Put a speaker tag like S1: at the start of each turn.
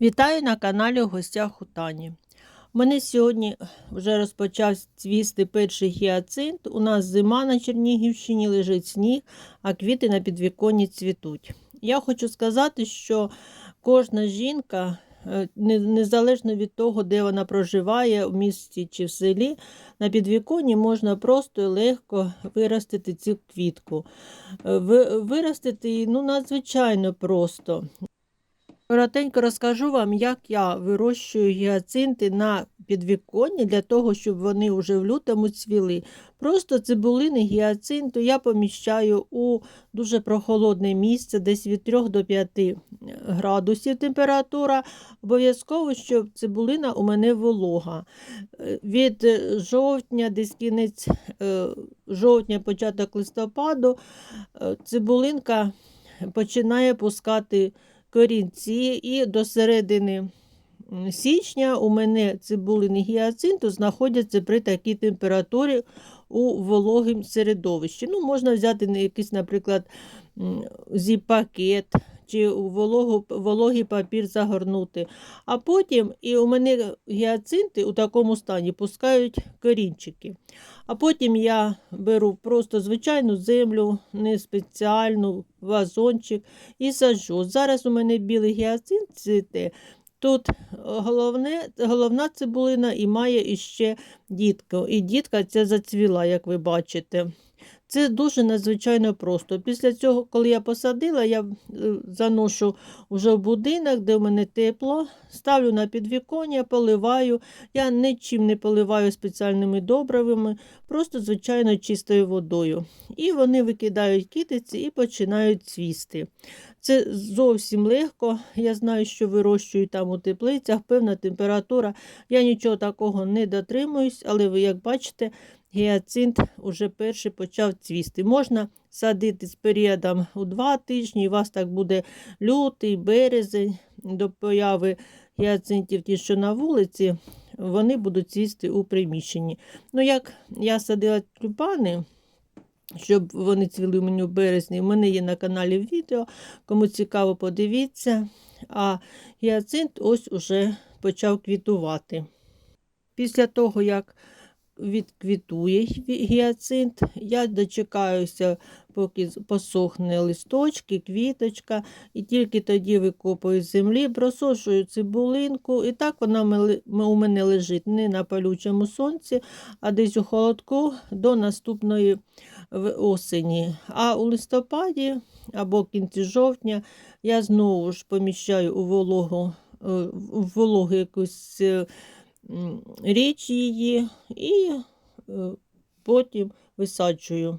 S1: Вітаю на каналі гостях у Тані. У мене сьогодні вже розпочав цвісти перший гіацинт. У нас зима на Чернігівщині, лежить сніг, а квіти на підвіконні цвітуть. Я хочу сказати, що кожна жінка, е, незалежно від того, де вона проживає, в місті чи в селі, на підвіконні можна просто і легко виростити цю квітку. Е, Виростити її ну, надзвичайно просто. Коротенько розкажу вам, як я вирощую гіацинти на підвіконні для того, щоб вони вже в лютому цвіли. Просто цибулини гіацинту я поміщаю у дуже прохолодне місце, десь від 3 до 5 градусів температура. Обов'язково, щоб цибулина у мене волога. Е, Від е, жовтня, десь кінець е, жовтня, початок листопаду, е, цибулинка починає пускати корінці, і до середини січня у мене цибулини гіацинту знаходяться при такій температурі у вологім середовищі. Ну, можна взяти якийсь, наприклад, м, зіп-пакет чи у вологу, вологий папір загорнути. А потім і у мене гіацинти у такому стані пускають корінчики. А потім я беру просто звичайну землю, не спеціальну, вазончик і саджу. Зараз у мене білий гіацинт цвіте. Тут головне, головна цибулина і має іще дітку. І дітка ця зацвіла, як ви бачите. Це дуже надзвичайно просто. Після цього, коли я посадила, я е, заношу вже в будинок, де в мене тепло, ставлю на підвіконня, поливаю. Я нічим не поливаю спеціальними добривами, просто звичайно чистою водою. І вони викидають китиці і починають цвісти. Це зовсім легко. Я знаю, що вирощують там у теплицях, певна температура. Я нічого такого не дотримуюсь, але ви, як бачите, гіацинт уже перший почав цвісти. Можна садити з періодом у два тижні, і у вас так буде лютий, березень до появи гіацинтів, ті, що на вулиці, вони будуть цвісти у приміщенні. Ну, як я садила тюльпани, щоб вони цвіли мені в березні, у мене є на каналі відео, кому цікаво, подивіться. А гіацинт ось уже почав квітувати. Після того, як відквітує гіацинт, я дочекаюся, поки посохне листочки, квіточка, і тільки тоді викопую з землі, просушую цибулинку, і так вона у мене лежить не на палючому сонці, а десь у холодку до наступної осені. А у листопаді або кінці жовтня я знову ж поміщаю у вологу, е, в вологу якусь е, річ її і е, потім висаджую.